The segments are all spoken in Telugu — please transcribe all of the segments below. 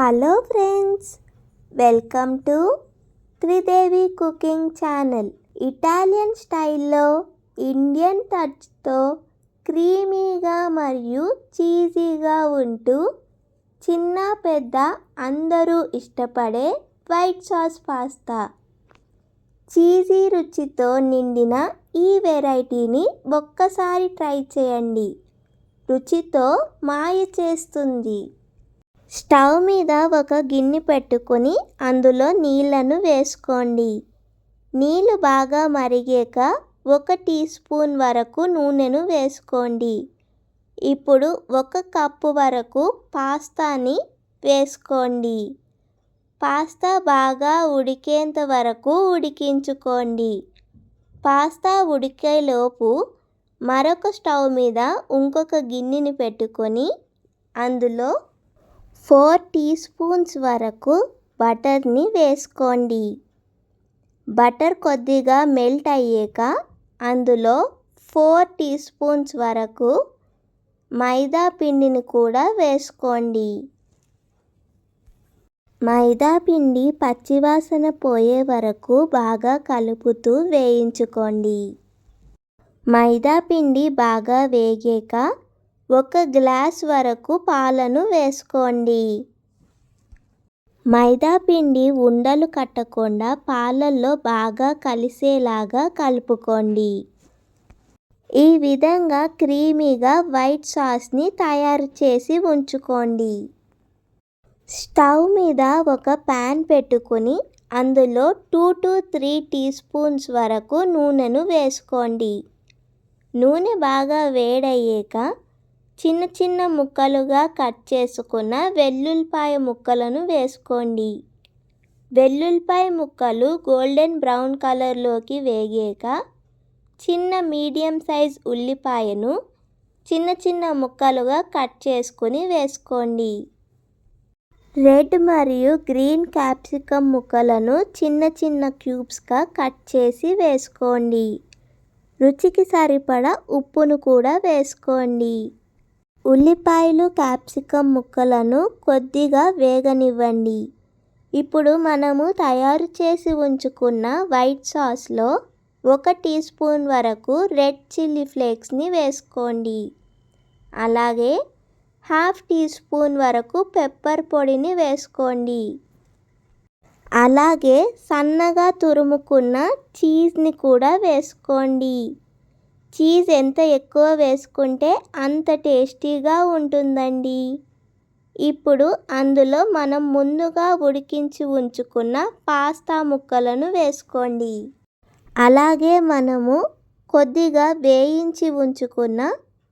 Hello friends welcome to Tridevi cooking channel. Italian స్టైల్లో ఇండియన్ టచ్తో క్రీమీగా మరియు చీజీగా ఉంటూ చిన్న పెద్ద అందరూ ఇష్టపడే వైట్ సాస్ పాస్తా. చీజీ రుచితో నిండిన ఈ వెరైటీని ఒక్కసారి ట్రై చేయండి. రుచితో మాయ చేస్తుంది. స్టవ్ మీద ఒక గిన్నె పెట్టుకొని అందులో నీళ్ళను వేసుకోండి. నీళ్ళు బాగా మరిగాక ఒక టీ స్పూన్ వరకు నూనెను వేసుకోండి. ఇప్పుడు ఒక కప్పు వరకు పాస్తాని వేసుకోండి. పాస్తా బాగా ఉడికేంత వరకు ఉడికించుకోండి. పాస్తా ఉడికేలోపు మరొక స్టవ్ మీద ఇంకొక గిన్నెని పెట్టుకొని అందులో ఫోర్ టీ స్పూన్స్ వరకు బటర్ని వేసుకోండి. బటర్ కొద్దిగా మెల్ట్ అయ్యాక అందులో ఫోర్ టీ స్పూన్స్ వరకు మైదా పిండిని కూడా వేసుకోండి. మైదా పిండి పచ్చివాసన పోయే వరకు బాగా కలుపుతూ వేయించుకోండి. మైదా పిండి బాగా వేగాక ఒక గ్లాస్ వరకు పాలను వేసుకోండి. మైదా పిండి ఉండలు కట్టకుండా పాలల్లో బాగా కలిసేలాగా కలుపుకోండి. ఈ విధంగా క్రీమీగా వైట్ సాస్ని తయారు చేసి ఉంచుకోండి. స్టవ్ మీద ఒక ప్యాన్ పెట్టుకుని అందులో two to three teaspoons వరకు నూనెను వేసుకోండి. నూనె బాగా వేడయ్యాక చిన్న చిన్న ముక్కలుగా కట్ చేసుకున్న వెల్లుల్లిపాయ ముక్కలను వేసుకోండి. వెల్లుల్లిపాయ ముక్కలు గోల్డెన్ బ్రౌన్ కలర్లోకి వేగాక చిన్న మీడియం సైజ్ ఉల్లిపాయను చిన్న చిన్న ముక్కలుగా కట్ చేసుకుని వేసుకోండి. రెడ్ మరియు గ్రీన్ క్యాప్సికమ్ ముక్కలను చిన్న చిన్న క్యూబ్స్గా కట్ చేసి వేసుకోండి. రుచికి సరిపడా ఉప్పును కూడా వేసుకోండి. ఉల్లిపాయలు క్యాప్సికమ్ ముక్కలను కొద్దిగా వేగనివ్వండి. ఇప్పుడు మనము తయారు చేసి ఉంచుకున్న వైట్ సాస్లో ఒక టీ స్పూన్ వరకు రెడ్ చిల్లీ ఫ్లేక్స్ని వేసుకోండి. అలాగే హాఫ్ టీ స్పూన్ వరకు పెప్పర్ పొడిని వేసుకోండి. అలాగే సన్నగా తురుముకున్న చీజ్ని కూడా వేసుకోండి. చీజ్ ఎంత ఎక్కువ వేసుకుంటే అంత టేస్టీగా ఉంటుందండి. ఇప్పుడు అందులో మనం ముందుగా ఉడికించి ఉంచుకున్న పాస్తా ముక్కలను వేసుకోండి. అలాగే మనము కొద్దిగా వేయించి ఉంచుకున్న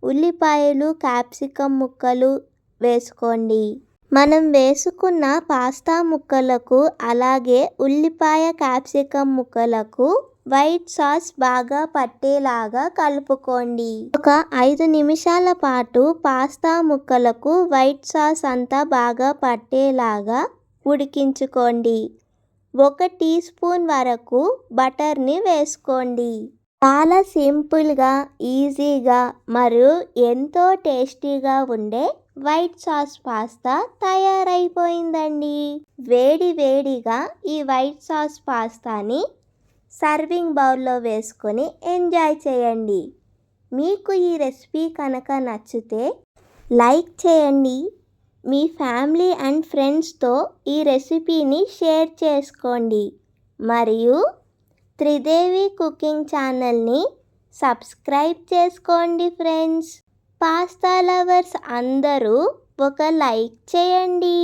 ఉల్లిపాయలు క్యాప్సికం ముక్కలు వేసుకోండి. మనం వేసుకున్న పాస్తా ముక్కలకు అలాగే ఉల్లిపాయ క్యాప్సికమ్ ముక్కలకు వైట్ సాస్ బాగా పట్టేలాగా కలుపుకోండి. ఒక ఐదు నిమిషాల పాటు పాస్తా ముక్కలకు వైట్ సాస్ అంతా బాగా పట్టేలాగా ఉడికించుకోండి. ఒక టీ స్పూన్ వరకు బటర్ని వేసుకోండి. చాలా సింపుల్గా ఈజీగా మరియు ఎంతో టేస్టీగా ఉండే వైట్ సాస్ పాస్తా తయారైపోయిందండి. వేడి వేడిగా ఈ వైట్ సాస్ పాస్తాని సర్వింగ్ బౌల్లో వేసుకొని ఎంజాయ్ చేయండి. మీకు ఈ రెసిపీ కనుక నచ్చితే లైక్ చేయండి. మీ ఫ్యామిలీ అండ్ ఫ్రెండ్స్తో ఈ రెసిపీని షేర్ చేసుకోండి. మరియు త్రిదేవి కుకింగ్ ఛానల్ని సబ్స్క్రైబ్ చేసుకోండి ఫ్రెండ్స్. పాస్తా లవర్స్ అందరూ ఒక లైక్ చేయండి.